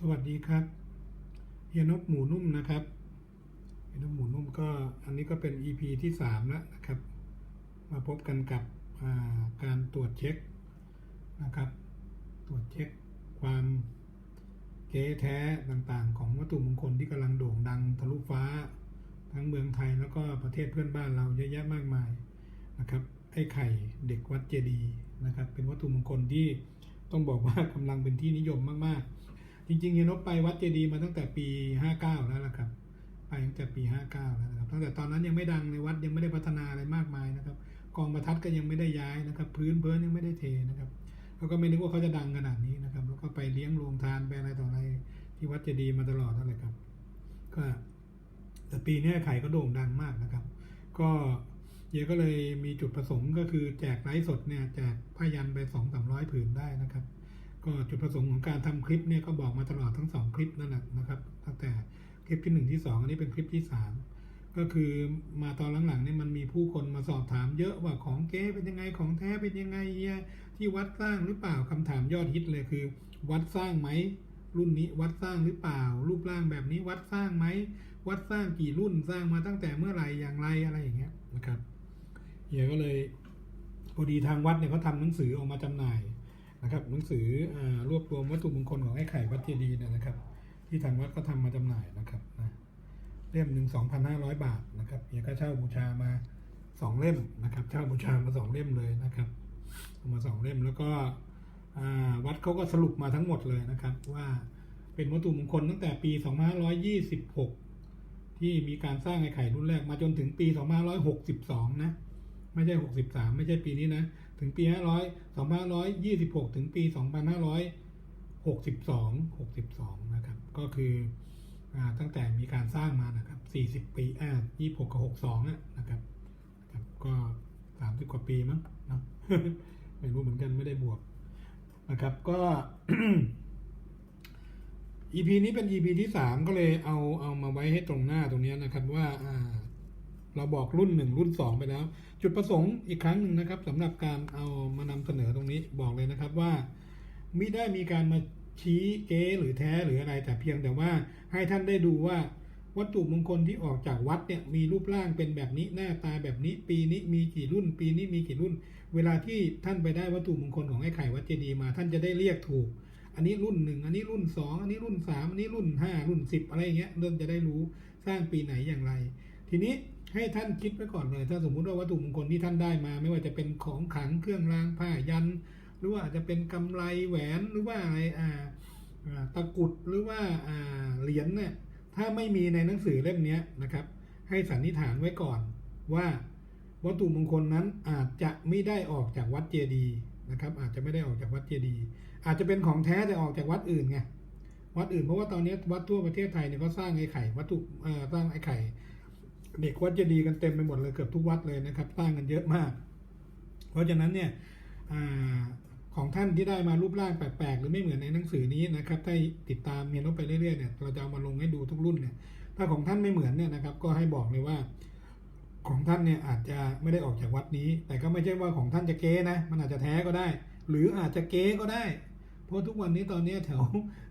สวัสดีครับเฮียนกหมูนุ่มนะครับเฮียนกหมูนุ่มก็อันนี้ก็เป็น EP ที่สามแล้วนะครับ มาพบกันกับาการตรวจเช็คนะครับ ตรวจเช็คความเก๊แท้ต่างๆ ของวัตถุมงคลที่กำลังโด่งดังทะลุฟ้า ทั้งเมืองไทยแล้วก็ประเทศเพื่อนบ้านเราเยอะแยะมากมายนะครับไอ้ไข่เด็กวัดเจดีย์นะครับ เป็นวัตถุมงคลที่ต้องบอกว่ากำลังเป็นที่นิยมมากๆ จริงๆเฮียนกไปวัดเจดีมาตั้งแต่ปี 59 แล้วล่ะครับ ไปตั้งแต่ปี 59 แล้วนะครับตั้งแต่ตอนนั้นยังไม่ดังในวัดยังไม่ได้พัฒนาอะไรมากมายนะครับกองประทัดก็ยังไม่ได้ย้ายนะครับ พื้นเพิ้นยังไม่ได้เทนะครับเขาก็ไม่นึกว่าเขาจะดังขนาดนี้นะครับ แล้วก็ไปเลี้ยงโรงทานไปอะไรต่ออะไรที่วัดเจดีมาตลอดนั่นแหละครับ ก็แต่ปีนี้ไข่ก็โด่งดังมากนะครับ ก็เยก็เลยมีจุดประสงค์ก็คือแจกไลฟ์สดเนี่ยแจกผ้ายันไปสองสามร้อยผืนได้นะครับ ก็จุดประสงค์ของการทำคลิปเนี่ยก็บอกมาตลอดทั้งสองคลิปนั่นแหละนะครับ ตั้งแต่คลิปที่หนึ่งที่สองอันนี้เป็นคลิปที่สามก็คือมาตอนหลังๆเนี่ยมันมีผู้คนมาสอบถามเยอะว่าของเก๊เป็นยังไงของแท้เป็นยังไงเฮียที่วัดสร้างหรือเปล่าคำถามยอดฮิตเลยคือ วัดสร้างไหมรุ่นนี้วัดสร้างหรือเปล่า รูปร่างแบบนี้วัดสร้างไหมวัดสร้างกี่รุ่นสร้างมาตั้งแต่เมื่อไหร่อย่างไรอะไรอย่างเงี้ยนะครับเฮียก็เลยพอดีทางวัดเนี่ยเขาทำหนังสือออกมาจำหน่าย นะครับหนังสือรวบรวมวัตถุมงคลของไอ้ไข่วัดเจดีย์นะครับ ที่ทางวัดก็ทำมาจำหน่ายนะครับนะเล่มหนึ่งสองพันห้าร้อยบาทนะครับเฮียก็เช่าบูชามาสองเล่มนะครับ เช่าบูชามาสองเล่มเลยนะครับมาสองเล่มแล้วก็วัดเขาก็สรุปมาทั้งหมดเลยนะครับ ว่าเป็นวัตถุมงคลตั้งแต่ปี 2526 ที่มีการสร้างไอ้ไข่รุ่นแรกมาจนถึงปี 2562 นะ ไม่ใช่ 63 ไม่ใช่ปีนี้นะ ถึงปี 500 2526 ถึงปี 2562 62 นะครับ ก็คืออตั้งแต่มีการสร้างมานะครับ 40 ปีอ่า26 กับ 62อะนะครับครับ ก็ 30 กว่าปีมั้งเนาะไม่รู้เหมือนกันไม่ได้บวกนะครับ ก็ EP นี้เป็น EP ที่สามก็เลยเอาเอามาไว้ให้ตรงหน้าตรงเนี้ยนะครับว่า เราบอกรุ่นหนึ่งรุ่นสองไปแล้ว จุดประสงค์อีกครั้งหนึ่งนะครับสำหรับการเอามานำเสนอตรงนี้บอกเลยนะครับว่าไม่ได้มีการมาชี้เก๊หรือแท้หรืออะไรแต่เพียงแต่ว่าให้ท่านได้ดูว่าวัตถุมงคลที่ออกจากวัดเนี่ยมีรูปร่างเป็นแบบนี้หน้าตาแบบนี้ ปีนี้มีกี่รุ่น ปีนี้มีกี่รุ่น เวลาที่ท่านไปได้วัตถุมงคลของไอ้ไข่วัดเจดีย์มา ท่านจะได้เรียกถูก อันนี้รุ่นหนึ่งอันนี้รุ่นสองอันนี้รุ่นสามอันนี้รุ่นห้ารุ่นสิบอะไรเงี้ยเริ่มจะได้รู้สร้างปีไหนอย่างไร ทีนี้ ให้ท่านคิดไว้ก่อนเลย ถ้าสมมุติว่าวัตถุมงคลที่ท่านได้มา ไม่ว่าจะเป็นของขังเครื่องรางผ้ายัน หรือว่าอาจจะเป็นกำไรแหวนหรือว่าอะไรอ่าตะกุดหรือว่าอ่าเหรียญเนี่ยถ้าไม่มีในหนังสือเล่มนี้นะครับ ให้สันนิษฐานไว้ก่อนว่าวัตถุมงคลนั้นอาจจะไม่ได้ออกจากวัดเจดีย์นะครับ อาจจะไม่ได้ออกจากวัดเจดีย์อาจจะเป็นของแท้แต่ออกจากวัดอื่นไงวัดอื่นเพราะว่าตอนนี้วัดทั่วประเทศไทยเนี่ยก็สร้างไอ้ไข่วัตถุสร้างไอ้ไข่ เด็กวัดเจดีย์กันเต็มไปหมดเลยเกือบทุกวัดเลยนะครับสร้างกันเยอะมาก เพราะฉะนั้นเนี่ยอของท่านที่ได้มารูปร่างแปลกๆหรือไม่เหมือนในหนังสือนี้นะครับถ้าติดตามเมียนกไปเรื่อยๆเนี่ยเราจะเอามาลงให้ดูทุกรุ่นเนี่ยถ้าของท่านไม่เหมือนเนี่ยนะครับ ก็ให้บอกเลยว่า ของท่านเนี่ยอาจจะไม่ได้ออกจากวัดนี้ แต่ก็ไม่ใช่ว่าของท่านจะเก๊นะมันอาจจะแท้ก็ได้ หรืออาจจะเก๊ก็ได้ เพราะทุกวันนี้ตอนนี้แถว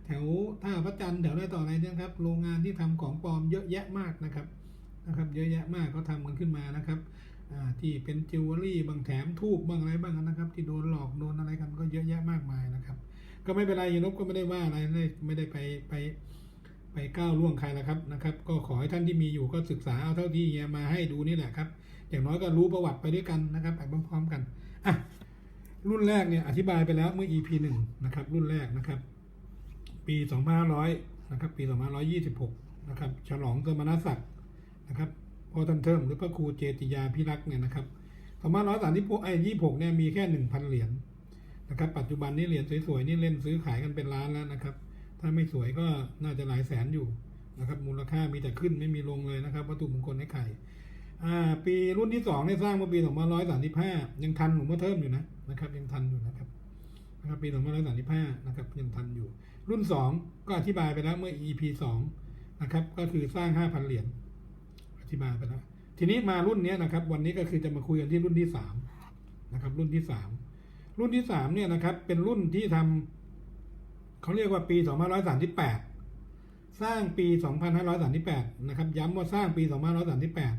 แถวท่าพระจันทร์แถวอะไรต่ออะไรเนี่ยครับโรงงานที่ทำของปลอมเยอะแยะมากนะครับ นะครับเยอะแยะมากเขาทำกันขึ้นมานะครับที่เป็นจิวเวลรี่บางแถมทูบบ้างอะไรบ้างนะครับ ที่โดนหลอกโดนอะไรกันก็เยอะแยะมากมายนะครับ ก็ไม่เป็นไรยานบก็ไม่ได้ว่าอะไรไม่ได้ไม่ได้ไปไปไปก้าวล่วงใครนะครับนะครับ ก็ขอให้ท่านที่มีอยู่ก็ศึกษาเอาเท่าที่เฮียมาให้ดูนี่แหละครับ อย่างน้อยก็รู้ประวัติไปด้วยกันนะครับไปพร้อมๆกันอะรุ่นแรกเนี่ยอธิบายไปแล้วเมื่อ EP หนึ่งนะครับรุ่นแรกนะครับ ปี 2500 นะครับ ปี 2526 นะครับ ฉลองสมณศักดิ์ นะครับพอท่านเทิมหรือพระครูเจติยาพิรักษ์เนี่ยนะครับสองพันร้อยสามสิบไอ้ยี่หกเนี่ยมีแค่หนึ่งพันเหรียญนะครับ ปัจจุบันนี้เหรียญสวยๆนี่เล่นซื้อขายกันเป็นล้านแล้วนะครับ ถ้าไม่สวยก็น่าจะหลายแสนอยู่นะครับ มูลค่ามีแต่ขึ้นไม่มีลงเลยนะครับ วัตถุมงคลให้ไข่อ่าปีรุ่นที่สองเนี่สร้างเมื่อปีสองพันร้อยสามสิบห้ายังทันหลวงพ่อเทิมอยู่นะนะครับ ยังทันอยู่นะครับนะครับปี2535นร้อยสานที่ผ้านะครับยังทันอยู่ รุ่น2ก็อธิบายไปแล้วเมื่อ EP 2นะครับ ก็คือสร้าง5,000เหรียญ อธิบาไปแล้ว ทีนี้มารุ่นนี้นะครับ วันนี้ก็คือจะมาคุยกันที่รุ่นที่3นะครับ รุ่นที่3รุ่นที่3เนี่ยนะครับ เป็นรุ่นที่ทำเขาเรียกว่าปี2538สามสิบแปดสร้างปี2538นห้าร้อยสามสิบแปดนะครับ ย้ำว่าสร้างปี2538สามสิบแปด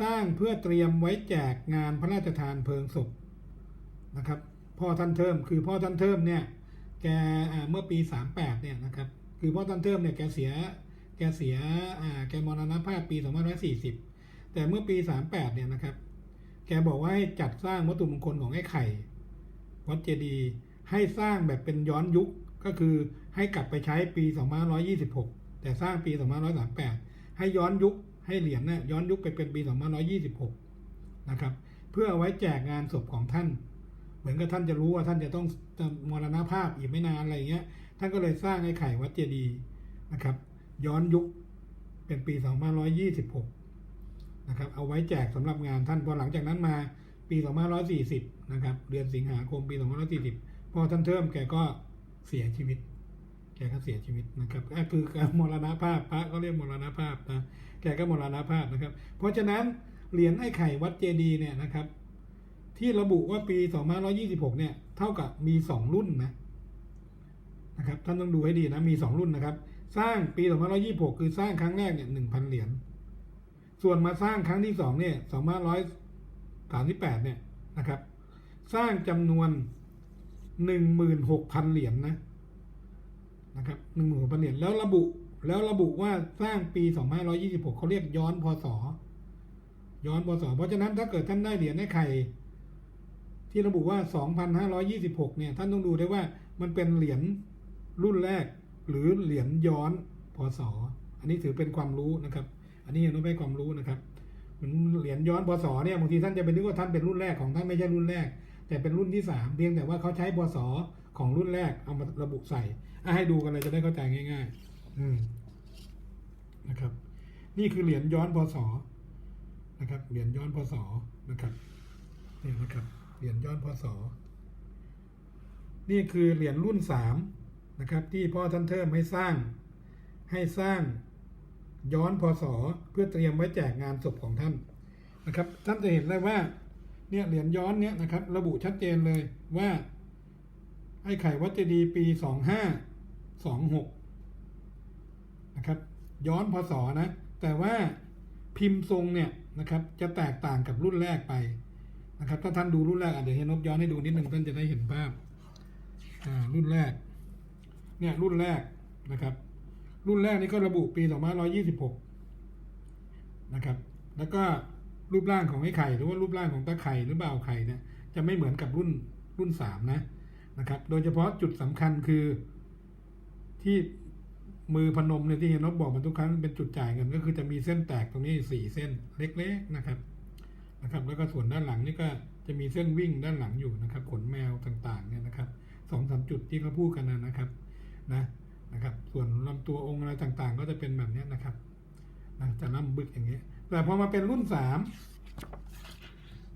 สร้างเพื่อเตรียมไว้แจกงานพระราชทานเพลิงศพนะครับ พ่อท่านเทิมคือพ่อท่านเทิมเนี่ย แกเมื่อปี38เนี่ยนะครับ คือพ่อท่านเทิมเนี่ยแกเสีย แกเสียอ่าแกมรณภาพปี2540 แต่เมื่อปี 38 เนี่ยนะครับ แกบอกว่าให้จัดสร้างวัตถุมงคลของไอ้ไข่ วัดเจดีย์ให้สร้างแบบเป็นย้อนยุคก็คือให้กลับไปใช้ปี 2526 แต่สร้างปี 2538 ให้ย้อนยุคให้เหรียญเนี่ยย้อนยุคไปเป็นปี 2526 นะครับ เพื่อไว้แจกงานศพของท่าน เหมือนกับท่านจะรู้ว่าท่านจะต้องมรณภาพอีกไม่นานอะไรเงี้ย ท่านก็เลยสร้างไอ้ไข่วัดเจดีย์นะครับ ย้อนยุคเป็นปี 2526 นะครับ เอาไว้แจกสำหรับงานท่านพอหลังจากนั้นมาปี 2540 นะครับ เดือนสิงหาคมปี 2540 พอท่านเทิมแกก็เสียชีวิต แกก็เสียชีวิตนะครับก็คือการมรณภาพพระก็เรียกมรณภาพนะ แกก็มรณภาพนะครับ เพราะฉะนั้นเหรียญไอ้ไข่วัดเจดีเนี่ยนะครับ ที่ระบุว่าปี 2526 เนี่ย เท่ากับมี 2 รุ่นนะนะครับ ท่านต้องดูให้ดีนะ มี 2 รุ่นนะครับ สร้างปี2526คือสร้างครั้งแรกเนี่ย1,000เหรียญ ส่วนมาสร้างครั้งที่2เนี่ย2538เนี่ยนะครับ สร้างจำนวน16,000เหรียญนะนะครับ16,000เหรียญแล้วระบุแล้วระบุว่าสร้างปี2526เขาเรียกย้อนพศย้อนพศเพราะฉะนั้นถ้าเกิดท่านได้เหรียญไอ้ไข่ที่ระบุว่า 2,526 เนี่ย ท่านต้องดูได้ว่ามันเป็นเหรียญรุ่นแรก หรือเหรียญย้อนพศอันนี้ถือเป็นความรู้นะครับ อันนี้ยังต้องให้ความรู้นะครับเหมือนเหรียญย้อนพศเนี่ยบางทีท่านจะไปนึกว่าท่านเป็นรุ่นแรกของท่านไม่ใช่รุ่นแรก แต่เป็นรุ่นที่สามเพียงแต่ว่าเขาใช้พศของรุ่นแรกเอามาระบุใส่ให้ดูกันเลยจะได้เข้าใจง่าย ๆ อืมนะครับ นี่คือเหรียญย้อนพศนะครับเหรียญย้อนพศนะครับนี่นะครับเหรียญย้อนพศนี่คือเหรียญรุ่นสาม นะครับ ที่พ่อท่านเทิมให้สร้าง ให้สร้างย้อนพศเพื่อเตรียมไว้แจกงานศพของท่านนะครับ ท่านจะเห็นเลยว่าเนี่ยเหรียญย้อนเนี่ยนะครับ ระบุชัดเจนเลยว่าไอ้ไข่วัดเจดีปีสองห้าสองหกนะครับย้อนพศนะ แต่ว่าพิมพ์ทรงเนี่ยนะครับ จะแตกต่างกับรุ่นแรกไปนะครับ ถ้าท่านดูรุ่นแรกอะเดี๋ยวเฮนบย้อนให้ดูนิดหนึ่งท่านจะได้เห็นภาพอ่ารุ่นแรก เนี่ยรุ่นแรกนะครับ รุ่นแรกนี่ก็ระบุปี2526 นะครับ แล้วก็รูปร่างของไอ้ไข่หรือว่ารูปร่างของตาไข่หรือเบ่าไข่เนี่ยจะไม่เหมือนกับรุ่นรุ่นสามนะนะครับ โดยเฉพาะจุดสำคัญคือที่มือพนมเนี่ยที่เฮนบบอกมาทุกครั้งเป็นจุดจ่ายเงินก็คือจะมีเส้นแตกตรงนี้สี่เส้นเล็กๆนะครับนะครับ แล้วก็ส่วนด้านหลังนี่ก็จะมีเส้นวิ่งด้านหลังอยู่นะครับ ขนแมวต่างๆเนี่ยนะครับสองสามจุดที่เขาพูดกันนะครับ นะนะครับ ส่วนลำตัวองค์อะไรต่างๆ ก็จะเป็นแบบนี้นะครับนะจะล่ำบึกอย่างเงี้ยแต่พอมาเป็นรุ่นสาม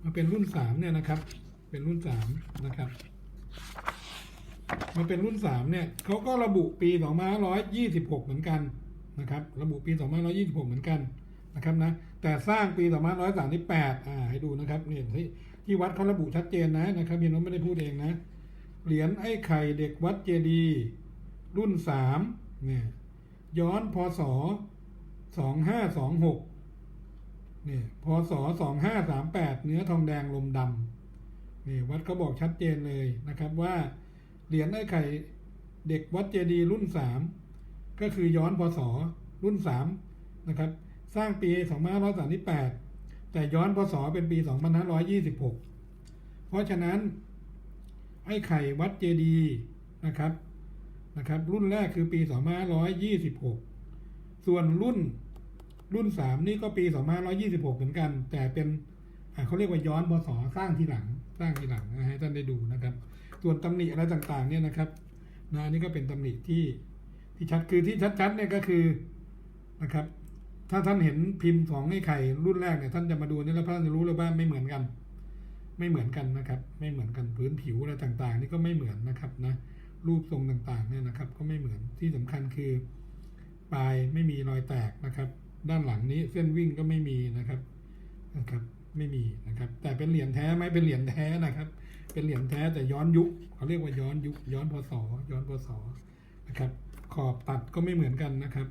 มาเป็นรุ่นสามเนี่ยนะครับ เป็นรุ่นสามนะครับมาเป็นรุ่นสามเนี่ยเขาก็ระบุปีสองพันร้อยยี่สิบหกเหมือนกันนะครับ ระบุปีสองพันร้อยยี่สิบหกเหมือนกันนะครับนะแต่สร้างปีสองพันร้อยสามสิบแปดอ่าให้ดูนะครับเนี่ยที่ที่วัดเขาระบุชัดเจนนะนะครับเพียงเราไม่ได้พูดเองนะเหรียญไอ้ไข่เด็กวัดเจดีย์ รุ่นสามเนี่ยย้อนพศสองห้าสองหกเนี่ยพศสองห้าสามแปดเนื้อทองแดงลมดำเนี่ยวัดเขาบอกชัดเจนเลยนะครับว่าเหรียญไอ้ไข่เด็กวัดเจดีรุ่นสามก็คือย้อนพศรุ่นสามนะครับ สร้างปีสองพันห้าร้อยสามสิบแปดแต่ย้อนพศเป็นปีสองพันห้าร้อยยี่สิบหกเพราะฉะนั้นไอ้ไข่วัดเจดีนะครับ นะครับ รุ่นแรกคือปี2526 ส่วนรุ่นรุ่น 3 นี่ก็ปี2526 เหมือนกัน แต่เป็นเขาเรียกว่าย้อนพศสร้างทีหลัง สร้างทีหลังนะให้ท่านได้ดูนะครับ ส่วนตำหนิอะไรต่างๆ เนี่ยนะครับนะนี่ก็เป็นตำหนิที่ที่ชัดคือที่ชัดๆเนี่ยก็คือนะครับ ถ้าท่านเห็นพิมพ์ของไอ้ไข่รุ่นแรกเนี่ยท่านจะมาดูนี่แล้วท่านจะรู้เลยว่าไม่เหมือนกัน ไม่เหมือนกันนะครับ ไม่เหมือนกันพื้นผิวอะไรต่างๆ นี่ก็ไม่เหมือนนะครับนะ รูปทรงต่างๆเนี่ยนะครับ ก็ไม่เหมือนที่สำคัญคือ ปลายไม่มีรอยแตกนะครับ ด้านหลังนี้เส้นวิ่งก็ไม่มีนะครับนะครับไม่มีนะครับ แต่เป็นเหรียญแท้ไหมเป็นเหรียญแท้นะครับ เป็นเหรียญแท้แต่ย้อนยุคเขาเรียกว่าย้อนยุคย้อนพศย้อนพศนะครับ ขอบตัดก็ไม่เหมือนกันนะครับ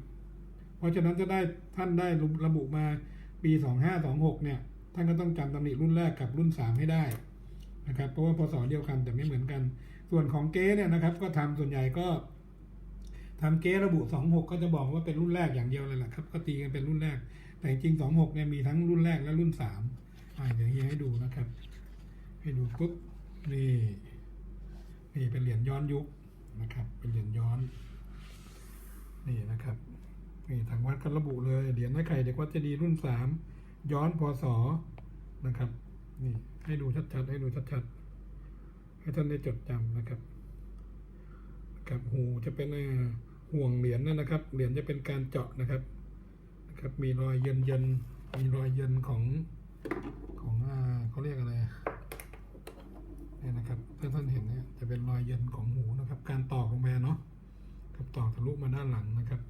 เพราะฉะนั้นจะได้ท่านได้ระบุมาปีสองห้าสองหกเนี่ยท่านก็ต้องจำตำหนิรุ่นแรกกับรุ่นสามให้ได้นะครับ เพราะว่าพศเดียวกันแต่ไม่เหมือนกัน ส่วนของเก๊เนี่ยนะครับ ก็ทำส่วนใหญ่ก็ทำเก๊ระบุสองหกก็จะบอกว่าเป็นรุ่นแรกอย่างเดียวเลยแหละครับ ก็ตีกันเป็นรุ่นแรก แต่จริงสองหกเนี่ยมีทั้งรุ่นแรกและรุ่นสามอ่าเดี๋ยวเฮียให้ดูนะครับ ให้ดูปุ๊บนี่นี่เป็นเหรียญย้อนยุคนะครับ เป็นเหรียญย้อน นี่นะครับนี่ทางวัดก็ระบุเลยเหรียญไม้ไข่เด็กวัดเจดีย์รุ่นสามย้อนพศนะครับ นี่ให้ดูชัดๆให้ดูชัดๆ ให้ท่านได้จดจำนะครับครับหูจะเป็นห่วงเหรียญนั่นนะครับ เหรียญจะเป็นการเจาะนะครับนะครับ มีรอยเยินเยินๆมีรอยเยินของของอ่าเขาเรียกอะไรเนี่ยนะครับถ้าท่านเห็นเนี่ยจะเป็นรอยเยินของหูนะครับ การตอกลงไปเนาะครับต่อทะลุมาด้านหลังนะครับ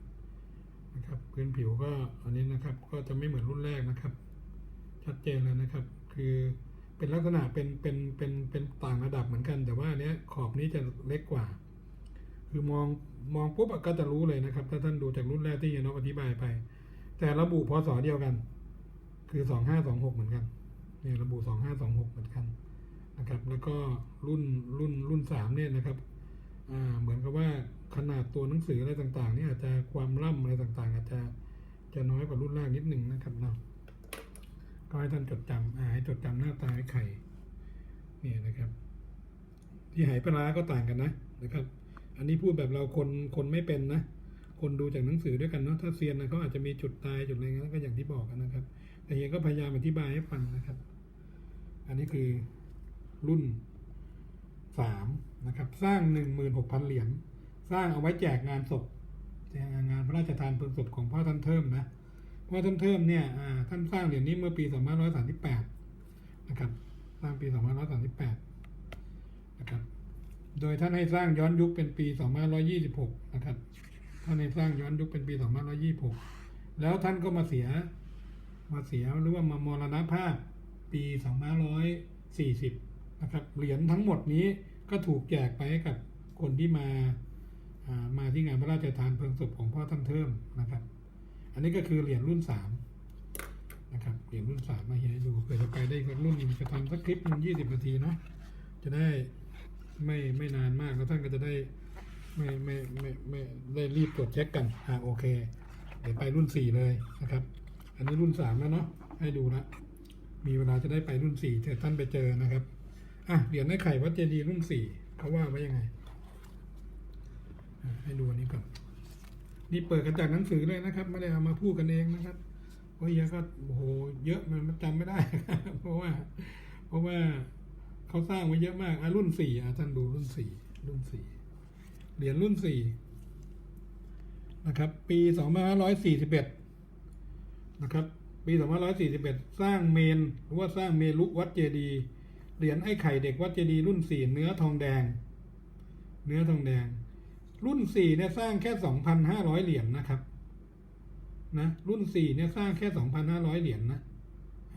นะครับพื้นผิวก็อันนี้นะครับก็จะไม่เหมือนรุ่นแรกนะครับ ชัดเจนเลยนะครับ คือ เป็นลักษณะเป็นเป็นเป็นเป็นต่างระดับเหมือนกัน แต่ว่าเนี้ยขอบนี้จะเล็กกว่า คือมองมองปุ๊บก็จะรู้เลยนะครับ ถ้าท่านดูจากรุ่นแรกที่เฮียนกอธิบายไป แต่ระบุพศเดียวกัน คือสองห้าสองหกเหมือนกันเนี่ยระบุสองห้าสองหกเหมือนกันนะครับ แล้วก็รุ่นรุ่นรุ่นสามเนี่ยนะครับอ่าเหมือนกับว่าขนาดตัวหนังสืออะไรต่างๆนี่อาจจะความล่ำอะไรต่างๆ อาจจะจะน้อยกว่ารุ่นแรกนิดหนึ่งนะครับเนาะ ก็ให้ท่านจดจำให้จดจำหน้าตาไอ้ไข่เนี่ยนะครับ ที่ไหปลาร้าก็ต่างกันนะนะครับ อันนี้พูดแบบเราคนคนไม่เป็นนะ คนดูจากหนังสือด้วยกันเนาะถ้าเซียนนะเขาอาจจะมีจุดตายจุดอะไรเงี้ยก็อย่างที่บอกกันนะครับ แต่เฮียก็พยายามอธิบายให้ฟังนะครับ อันนี้คือรุ่นสามนะครับ สร้างหนึ่งหมื่นหกพันเหรียญสร้างเอาไว้แจกงานศพแจกงานพระราชทานเพลิงศพของพ่อท่านเทิมนะ พ่อท่านเทิมเนี่ยท่านสร้างเหรียญนี้เมื่อปีสองพันร้อยสามสิบแปดนะครับ สร้างปีสองพันร้อยสามสิบแปดนะครับ โดยท่านให้สร้างย้อนยุคเป็นปีสองพันร้อยยี่สิบหกนะครับ ท่านให้สร้างย้อนยุคเป็นปีสองพันร้อยยี่สิบหกแล้วท่านก็มาเสีย มาเสียหรือว่ามามรณภาพปีสองพันร้อยสี่สิบนะครับ เหรียญทั้งหมดนี้ก็ถูกแจกไปให้กับคนที่มา มาที่งานพระราชทานเพลิงศพของพ่อท่านเทิมนะครับ อันนี้ก็คือเหรียญรุ่นสามนะครับเหรียญรุ่นสามมาให้ดูเผื่อจะไปได้อีกรุ่นหนึงจะทำสักคลิปหนึงยี่สิบนาทีเนาะจะได้ไม่ไม่นานมากแล้วท่านก็จะได้ไม่ไม่ไม่ไม่ได้รีบตรวจเช็คกันอ่าโอเค เดี๋ยวไปรุ่นสี่เลยนะครับ อันนี้รุ่นสามแล้วเนาะให้ดูละมีเวลาจะได้ไปรุ่นสี่เจอท่านไปเจอนะครับอะเหรียญไอ้ไข่วัดเจดีย์รุ่นสี่เขาว่าไว้ยังไงให้ดูอันนี้ก่อน นี่เปิดกันจากหนังสือเลยนะครับ ไม่ได้เอามาพูดกันเองนะครับ เพราะเฮียก็โอ้โหเยอะมันจำไม่ได้ เพราะว่า เพราะว่าเขาสร้างไว้เยอะมากอะรุ่นสี่อะท่านดูรุ่นสี่รุ่นสี่เหรียญรุ่นสี่นะครับ ปีสองพันห้าร้อยสี่สิบเอ็ดนะครับ ปี2541สร้างเมนหรือว่าสร้างเมรุวัดเจดีเหรียญไอ้ไข่เด็กวัดเจดีรุ่น4เนื้อทองแดง เนื้อทองแดง รุ่น4เนี่ยสร้างแค่2,500เหรียญนะครับ นะ รุ่น4เนี่ยสร้างแค่2,500เหรียญนะ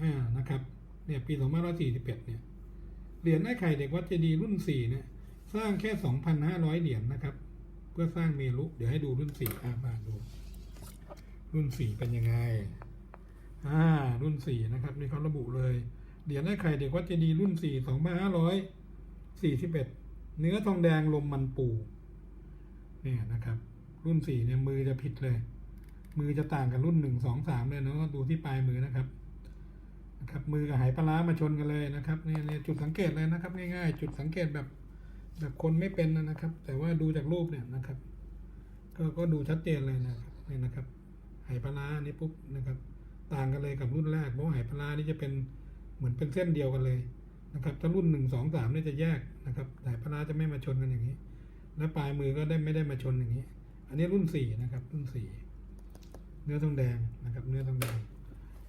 อ่านะครับ เนี่ย ปี2541เนี่ย เหรียญไอ้ไข่เด็กวัดเจดียรุ่น4เนี่ย สร้างแค่2,500เหรียญนะครับ เพื่อสร้างเมรุเดี๋ยวให้ดูรุ่น4อ่ามาดู รุ่น4เป็นยังไง อ่า รุ่นสี่นะครับนี่เขาระบุเลย เหรียญไอ้ไข่เด็กวัดเจดียรุ่นสี่สองพันห้าร้อยสี่สิบเอ็ดเนื้อทองแดงลมมันปู เนี่ยนะครับ รุ่นสี่เนี่ยมือจะผิดเลย มือจะต่างกับรุ่นหนึ่งสองสามเลยเนาะดูที่ปลายมือนะครับนะครับ มือกับหายปลาร้ามาชนกันเลยนะครับเนี่ยเนี่ยจุดสังเกตเลยนะครับ ง่ายๆ จุดสังเกตแบบแบบคนไม่เป็นนะครับ แต่ว่าดูจากรูปเนี่ยนะครับ ก็ก็ดูชัดเจนเลยนะครับนี่นะครับหายปลาร้านี่ปุ๊บนะครับ ต่างกันเลยกับรุ่นแรกเพราะว่าไหปลาร้านี่จะเป็นเหมือนเป็นเส้นเดียวกันเลยนะครับถ้ารุ่นหนึ่งสองสามนี่จะแยกนะครับไหปลาร้าจะไม่มาชนกันอย่างนี้ และปลายมือก็ได้ไม่ได้มาชนอย่างนี้ อันนี้รุ่นสี่นะครับ รุ่นสี่เนื้อทองแดงนะครับ เนื้อทองแดง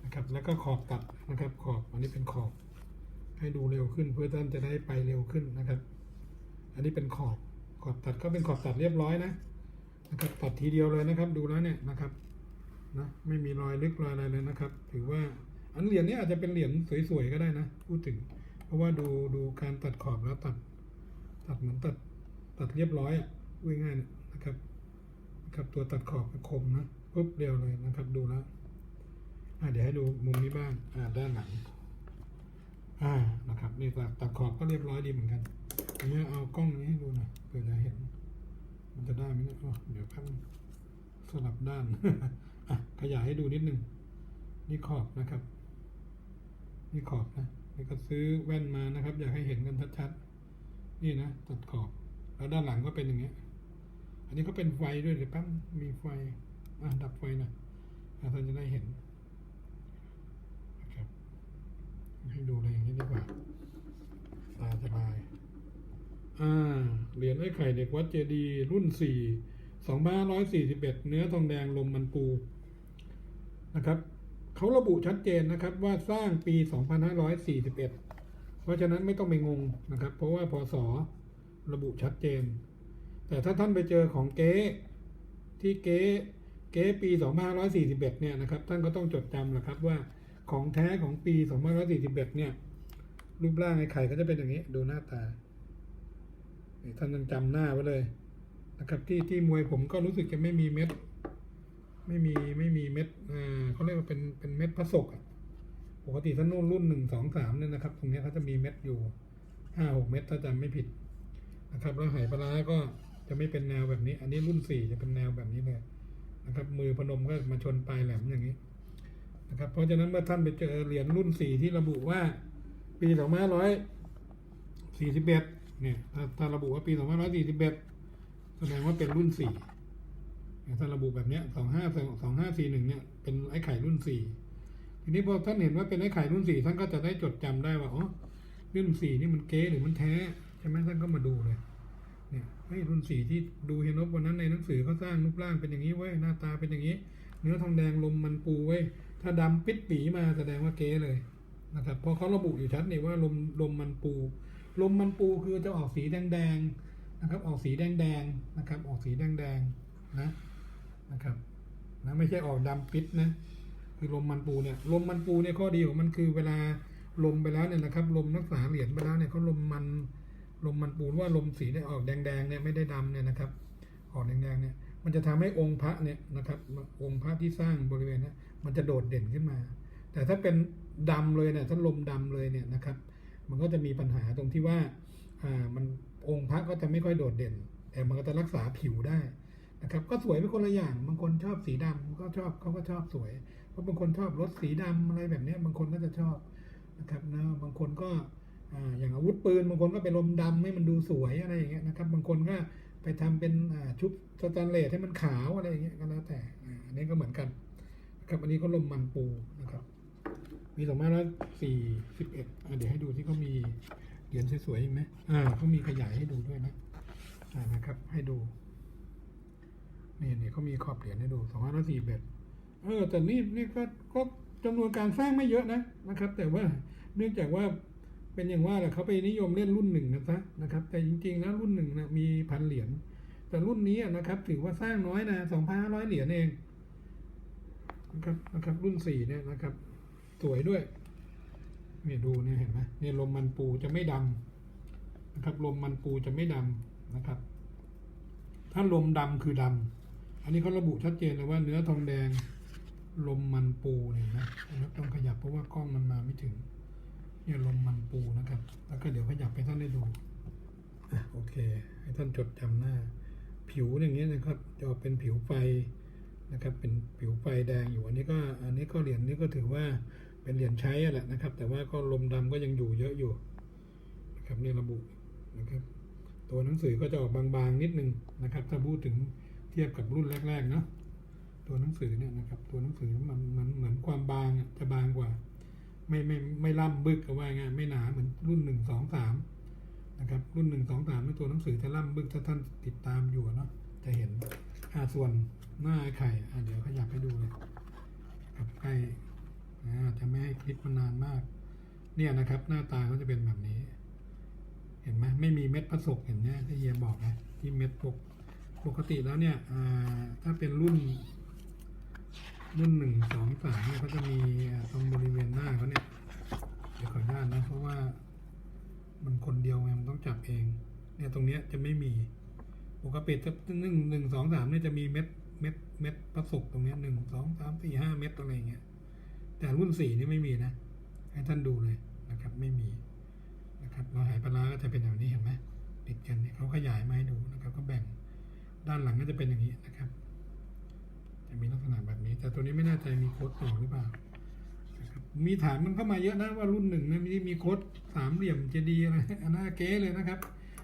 นะครับ แล้วก็ขอบตัดนะครับ ขอบอันนี้เป็นขอบ ให้ดูเร็วขึ้นเพื่อท่านจะได้ไปเร็วขึ้นนะครับ อันนี้เป็นขอบขอบตัดก็เป็นขอบตัดเรียบร้อยนะนะครับ ตัดทีเดียวเลยนะครับ ดูแล้วเนี่ยนะครับนะไม่มีรอยลึกรอยอะไรเลยนะครับ ถือว่าอันเหรียญนี้อาจจะเป็นเหรียญสวยๆก็ได้นะ พูดถึง เพราะว่าดูดูการตัดขอบแล้วตัด ตัดเหมือนตัด ตัดเรียบร้อยอะง่ายๆนะครับครับ ตัวตัดขอบคมนะปุ๊บเดียวเลยนะครับ ดูแล้วอ่าเดี๋ยวให้ดูมุมนี้บ้างอ่าด้านหลังอ่านะครับนี่ตัดตัดขอบก็เรียบร้อยดีเหมือนกันอันนี้เอากล้องนี้ให้ดูหน่อยเผื่อจะเห็น มันจะได้ไหมเนี่ยอ๋อเดี๋ยวแป๊บนึงสลับด้านอะขยายให้ดูนิดนึงนี่ขอบนะครับ นี่ขอบนะนี่ก็ซื้อแว่นมานะครับ อยากให้เห็นกันชัดๆนี่นะตัดขอบ แล้วด้านหลังก็เป็นอย่างเงี้ย อันนี้ก็เป็นไฟด้วยเดี๋ยวแป๊บมีไฟอะดับไฟหน่อยอะท่านจะได้เห็นนะครับให้ดูอะไรอย่างนี้ดีกว่า ตาสบาย อ่า เหรียญไอ้ไข่เด็กวัดเจดีรุ่นสี่สองพันร้อยสี่สิบเอ็ดเนื้อทองแดงลมมันปูนะครับเขาระบุชัดเจนนะครับว่าสร้างปี 2541 เพราะฉะนั้นไม่ต้องไปงงนะครับ เพราะว่าพศ ระบุชัดเจน แต่ถ้าท่านไปเจอของเก๊ที่เก๊เก๊ปี 2541 เนี่ยนะครับ ท่านก็ต้องจดจำแหละครับว่าของแท้ของปี 2541 เนี่ย รูปร่างไอ้ไข่ก็จะเป็นอย่างนี้ ดูหน้าตา ท่านต้องจำหน้าไว้เลยนะครับที่ที่มวยผมก็รู้สึกจะไม่มีเม็ด ไม่มีไม่มีเม็ดอ่าเขาเรียกว่าเป็นเป็นเม็ดพระศกอะปกติถ้านู่นรุ่นหนึ่งสองสามเนี่ยนะครับ ตรงนี้เขาจะมีเม็ดอยู่ห้าหกเม็ดถ้าจำไม่ผิด นะครับแล้วไหปลาร้าก็จะไม่เป็นแนวแบบนี้ อันนี้รุ่นสี่จะเป็นแนวแบบนี้เลยนะครับ มือพนมก็มาชนปลายแหลมอย่างนี้นะครับ เพราะฉะนั้นเมื่อท่านไปเจอเหรียญรุ่นสี่ที่ระบุว่า ปีสองพันร้อยสี่สิบเอ็ดเนี่ยถ้าถ้าระบุว่าปีสองพันร้อยสี่สิบเอ็ดแสดงว่าเป็นรุ่นสี่ถ้าระบุแบบเนี้ยสองห้าสองห้าสี่หนึ่งเนี่ยเป็นไอ้ไข่รุ่นสี่ทีนี้พอท่านเห็นว่าเป็นไอ้ไข่รุ่นสี่ท่านก็จะได้จดจำได้ว่าอ๋อรุ่นสี่นี่มันเก๊หรือมันแท้ ช่ไหมท่านก็มาดูเลยเนี่ยเฮ้ยรุ่นสีที่ดูเฮยนบวันนั้นในหนังสือเขาสร้างรูปร่างเป็นอย่างนี้เว้ยหน้าตาเป็นอย่างนี้ เนื้อทองแดงลมมันปูเว้ยถ้าดำปิดปีมาแสดงว่าเก๊เลยนะครับพราะเขาระบุอยู่ชัดนี่ว่าลมลมมันปู ลมมันปูคือจะออกสีแดงๆนะครับ ออกสีแดงๆนะครับ ออกสีแดงๆนะนะครับนะไม่ใช่ออกดำปิดนะคือลมมันปูเนี่ยลมมันปูเนี่ยข้อดีของมันคือเวลาลมไปแล้วเนี่ยนะครับ ลมรักษาเหรียญไปแล้วเนี่ยเขาลมมัน ลมมันปูนว่าลมสีเนี่ยออกแดงๆเนี่ยไม่ได้ดำเนี่ยนะครับ ออกแดงๆเนี่ยมันจะทำให้องค์พระเนี่ยนะครับ องค์พระที่สร้างบริเวณนี้มันจะโดดเด่นขึ้นมา แต่ถ้าเป็นดำเลยเนี่ยถ้าลมดำเลยเนี่ยนะครับ มันก็จะมีปัญหาตรงที่ว่าอ่ามันองค์พระก็จะไม่ค่อยโดดเด่น แต่มันก็จะรักษาผิวได้นะครับ ก็สวยเป็นคนละอย่างบางคนชอบสีดำก็ชอบเขาก็ชอบสวยเพราะบางคนชอบรถสีดำอะไรแบบนี้บางคนก็จะชอบนะครับนะบางคนก็ ออย่างอาวุธปืนบางคนก็ไปลมดำให้มันดูสวยอะไรอย่างเงี้ยนะครับ บางคนก็ไปทำเป็นชุบสแตนเลสให้มันขาวอะไรอย่างเงี้ยก็แล้วแต่อันนี้ก็เหมือนกันครับอันนี้ก็ลมมันปูนะครับมีสองพันร้อยสี่สิบเอ็ดเดี๋ยวให้ดูที่เขามีเหรียญสวยๆอีกไหมอ่าเขามีขยายให้ดูด้วยนะอ่านะครับ ให้ดูนี่นี่เขามีขอบเหรียญให้ดูสองพันสี่เบ็ดเออแต่นี่นี่ก็ก็จำนวนการสร้างไม่เยอะนะนะครับ แต่ว่าเนื่องจากว่า เป็นอย่างว่าแหละเขาไปนิยมเล่นรุ่นหนึ่งนะซะนะครับ แต่จริงๆแล้วรุ่นหนึ่งนะมีพันเหรียญแต่รุ่นนี้นะครับ ถือว่าสร้างน้อยนะสองพันห้าร้อยเหรียญเองนะครับนะครับ รุ่นสี่เนี่ยนะครับ สวยด้วยเนี่ยดูเนี่ยเห็นไหมเนี่ยลมมันปูจะไม่ดำนะครับลมมันปูจะไม่ดำนะครับ ถ้าลมดำคือดำอันนี้เขาระบุชัดเจนเลยว่าเนื้อทองแดงลมมันปูเนี่ยนะนะต้องขยับเพราะว่ากล้องมันมาไม่ถึง เนี่ยลมมันปูนะครับ แล้วก็เดี๋ยวขยับให้ท่านได้ดูอะโอเค ให้ท่านจดจำหน้า ผิวอย่างเงี้ยนะครับจะออกเป็นผิวไฟนะครับ เป็นผิวไฟแดงอยู่ อันนี้ก็ อันนี้ก็เหรียญนี้ก็ถือว่าเป็นเหรียญใช้อะแหละนะครับ แต่ว่าก็ลมดำก็ยังอยู่เยอะอยู่นะครับนี่ระบุนะครับ ตัวหนังสือก็จะออกบางๆนิดนึงนะครับ ถ้าพูดถึงเทียบกับรุ่นแรกๆเนาะตัวหนังสือเนี่ยนะครับ ตัวหนังสือมันมันเหมือนความบางจะบางกว่า ไม่ไม่ไม่ล่ำบึกก็ว่าง่ายไม่หนาเหมือนรุ่นหนึ่งสองสามนะครับ รุ่นหนึ่งสองสามในตัวหนังสือจะล่ำบึกถ้าท่านติดตามอยู่เนาะจะเห็นอ่าส่วนหน้าไข่อ่าเดี๋ยวขยับให้ดูเลยกับใกล้อ่าจะไม่ให้คลิปมันนานมาก เนี่ยนะครับ หน้าตาเขาจะเป็นแบบนี้ เห็นไหมไม่มีเม็ดผสกเห็นเนี่ยที่เฮียบอกนะที่เม็ดปกปกติแล้วเนี่ยอ่าถ้าเป็นรุ่น รุ่นหนึ่งสองสามเนี่ยเขาจะมีตรงบริเวณหน้าเขาเนี่ยเดี๋ยวขออนุญาตนะเพราะว่า มันคนเดียวไงมันต้องจับเอง เนี่ยตรงเนี้ยจะไม่มีปกติถ้าหนึ่งหนึ่งสองสามเนี่ยจะมีเม็ดเม็ดเม็ดประสบตรงเนี้ยหนึ่งสองสามสี่ห้าเม็ดอะไรเงี้ยแต่รุ่นสี่นี่ไม่มีนะ ให้ท่านดูเลยนะครับ ไม่มีนะครับเราหายปลาร้าก็จะเป็นแบบนี้เห็นไหมติดกันเนี่ยเขาขยายมาให้ดูนะครับ ก็แบ่งด้านหลังก็จะเป็นอย่างนี้นะครับ จะมีลักษณะแบบนี้ แต่ตัวนี้ไม่แน่ใจมีโค้ดต่อหรือเปล่ามีถามมันเข้ามาเยอะนะว่ารุ่นหนึ่งนี่ยมีมีโค้ดสามเหลี่ยมเจดีอะไรอันน่าเก๋เลยนะครับ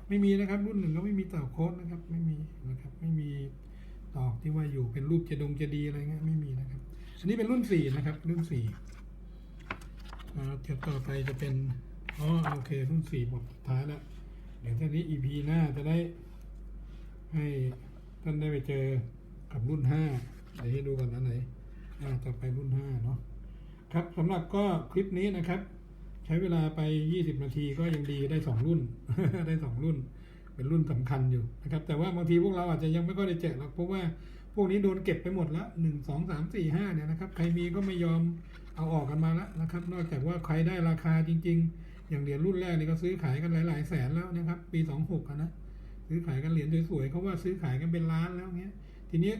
ไม่มีนะครับรุ่นหนึ่งก็ไม่มีต่อโค้ดนะครับ ไม่มีนะครับ ไม่มีตอกที่ว่าอยู่เป็นรูปเจดงเจดีอะไรเงี้ยไม่มีนะครับอันนี้เป็นรุ่นสี่นะครับ รุ่นสี่เดี๋ยวต่อไปจะเป็นอ๋อโอเค รุ่นสี่บทสุดท้ายแล้วเดี๋ยวทีนี้ EP หน้าจะได้ให้ท่านได้ไปเจอกับรุ่นห้า เดี๋ยวให้ดูกันอันะไหนอ่าต่อไปรุ่นห้าเนาะครับสำหรับก็คลิปนี้นะครับ ใช้เวลาไป20นาทีก็ยังดีได้2รุ่น ได้2รุ่น เป็นรุ่นสำคัญอยู่นะครับ แต่ว่าบางทีพวกเราอาจจะยังไม่ค่อยได้แจกหรอกเพราะว่าพวกนี้โดนเก็บไปหมดล้วหนึ่งสองสามสี่ห้าเนี่ยนะครับ ใครมีก็ไม่ยอมเอาออกกันมาแล้วนะครับ นอกจากว่าใครได้ราคาจริง ๆ อย่างเหรียญรุ่นแรกนี่ก็ซื้อขายกันหลายๆแสนแล้วนะครับ ปีสองหกนะซื้อขายกันเหรียญสวยๆเขาว่าซื้อขายกันเป็นล้านแล้วเงี้ย ทีนี้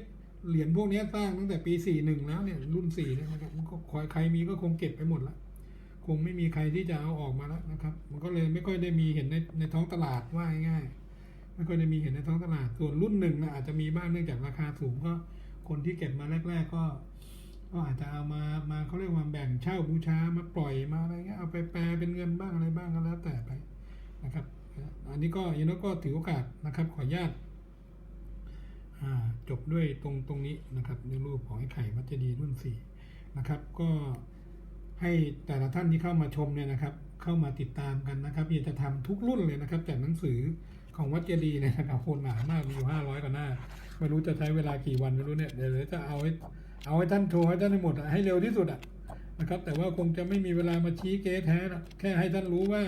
เหรียญพวกนี้สร้างตั้งแต่ปีสี่หนึ่งแล้วเนี่ยรุ่นสี่เนี่ยนะครับมันก็ใครมีก็คงเก็บไปหมดละคงไม่มีใครที่จะเอาออกมาแล้วนะครับ มันก็เลยไม่ค่อยได้มีเห็นในในท้องตลาดว่าง่ายๆไม่ค่อยได้มีเห็นในท้องตลาด ส่วนรุ่นหนึ่งนะอาจจะมีบ้างเนื่องจากราคาสูงก็คนที่เก็บมาแรก ๆ ก็ ก็อาจจะเอามามาเขาเรียกว่าแบ่งเช่าบูชามาปล่อยมาอะไรเงี้ยเอาไปแปลเป็นเงินบ้างอะไรบ้างก็แล้วแต่ไปนะครับ อันนี้ก็ยันก็ถือโอกาสนะครับ ขออนุญาต จบด้วยตรงตรงนี้นะครับในรูปของไอ้ไข่วัจดียรุ่นสี่นะครับก็ให้แต่ละท่านที่เข้ามาชมเนี่ยนะครับ เข้ามาติดตามกันนะครับอยากจะทำทุกรุ่นเลยนะครับจากหนังสือของวัดเจดีย์เนี่ยนะครับโคนหนามากมีอยู่ห้าร้อยกว่าหน้า ไม่รู้จะใช้เวลากี่วันไม่รู้เนี่ยเดี๋ยวจะเอาให้เอาให้ท่านโชว์ให้ท่านให้หมดให้เร็วที่สุดอะนะครับ แต่ว่าคงจะไม่มีเวลามาชี้เก๊แท้นะแค่ให้ท่านรู้ว่า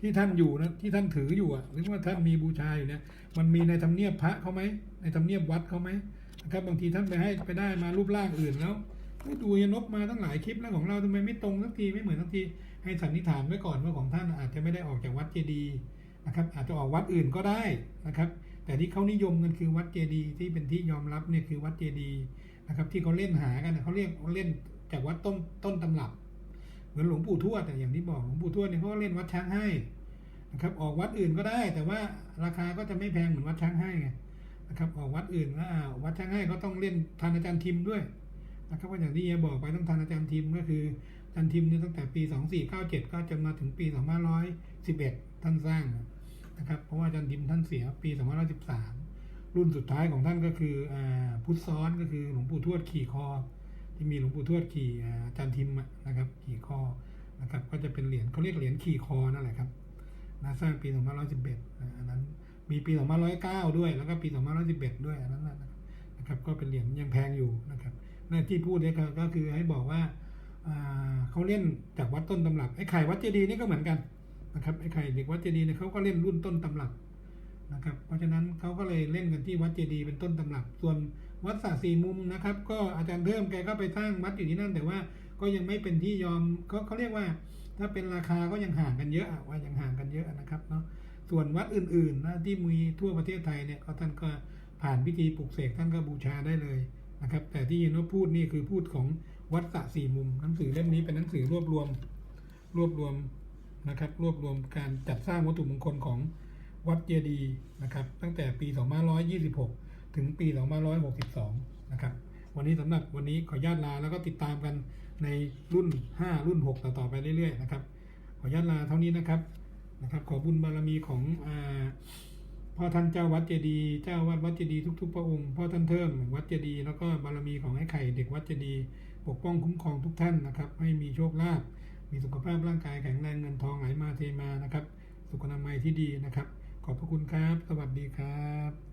ที่ท่านอยู่นะที่ท่านถืออยู่อะหรือว่าท่านมีบูชาอยู่เนี่ยมันมีในธรรมเนียบพระเขาไหม ในธรรมเนียบวัดเขาไหมนะครับบางทีท่านไปให้ไปได้มารูปร่างอื่นแล้วดูยนกมาตั้งหลายคลิปแล้วของเราทำไมไม่ตรงสักทีไม่เหมือนสักทีให้สันนิษฐานไว้ก่อนว่าของท่านอาจจะไม่ได้ออกจากวัดเจดีย์นะครับอาจจะออกวัดอื่นก็ได้นะครับ แต่ที่เขานิยมกันคือวัดเจดีย์ที่เป็นที่ยอมรับเนี่ยคือวัดเจดีย์นะครับที่เขาเล่นหากันเขาเรียกเล่นจากวัดต้นต้นตำรับ เหมือนหลวงปู่ทวดแต่อย่างที่บอกหลวงปู่ทวดเนี่ยเขาก็เล่นวัดช้างให้นะครับออกวัดอื่นก็ได้ แต่ว่าราคาก็จะไม่แพงเหมือนวัดช้างให้ไง นะครับออกวัดอื่นแล้วอ่าวัดช้างให้ก็ต้องเล่นทานอาจารย์ทิมด้วยนะครับก็อย่างที่เฮียบอกไปต้องทานอาจารย์ทิมก็คืออาจารย์ทิมเนี่ยตั้งแต่ปี 2497 ก็จะมาถึงปี 2511 ท่านสร้างนะครับเพราะว่าอาจารย์ทิมท่านเสียปี2513 รุ่นสุดท้ายของท่านก็คืออาพุทธซ้อนก็คือหลวงปู่ทวดขี่คอ ที่มีหลวงปู่ทวดขี่อาจารย์ทิมนะครับขี่คอนะครับก็จะเป็นเหรียญเขาเรียกเหรียญขี่คอนั่นแหละครับนะสร้างปี 2511นะอันนั้น มีปี 2509 ด้วย แล้วก็ปี 2511 ด้วยอันนั้นนะครับ ก็เป็นเหรียญยังแพงอยู่นะครับหน้าที่พูดเนี่ยก็คือให้บอกว่าอ่าเขาเล่นจากวัดต้นตำรับไอ้ไข่วัดเจดีย์นี่ก็เหมือนกันนะครับไอ้ไข่เด็กวัดเจดีย์เนี่ยเขาก็เล่นรุ่นต้นตำรับนะครับ เพราะฉะนั้นเขาก็เลยเล่นกันที่วัดเจดีย์เป็นต้นตำรับ ส่วนวัดสระสี่มุมนะครับ ก็อาจารย์เพิ่มแกก็ไปสร้างวัดอยู่ที่นั่น แต่ว่าก็ยังไม่เป็นที่ยอมเขาเขาเรียกว่า ถ้าเป็นราคาก็ยังห่างกันเยอะอะว่ายังห่างกันเยอะนะครับเนาะ ส่วนวัดอื่นๆนะที่มีทั่วประเทศไทยเนี่ยท่านก็ผ่านพิธีปลุกเสกท่านก็บูชาได้เลยนะครับ แต่ที่ยินว่าพูดนี่คือพูดของวัดสระสี่มุม หนังสือเล่มนี้เป็นหนังสือรวบรวมรวบรวมนะครับ รวบรวมการจัดสร้างวัตถุมงคลของวัดเจดีนะครับ ตั้งแต่ปี 2526 ถึงปี 2562 นะครับ วันนี้สำหรับวันนี้ขออนุญาตลาแล้วก็ติดตามกันในรุ่น 5 รุ่น 6 ต่อๆไปเรื่อยๆนะครับ ขออนุญาตลาเท่านี้นะครับ นะครับ ขอบุญบารมีของอาพ่อท่านเจ้าวัดเจดีย์เจ้าวัดวัดเจดีย์ทุก ๆ พระองค์พ่อท่านเทิมวัดเจดีย์แล้วก็บารมีของไอ้ไข่เด็กวัดเจดีย์ปกป้องคุ้มครองทุกท่านนะครับ ให้มีโชคลาภมีสุขภาพร่างกายแข็งแรงเงินทองไหลมาเทมานะครับ สุขอนามัยที่ดีนะครับ ขอบพระคุณครับ สวัสดีครับ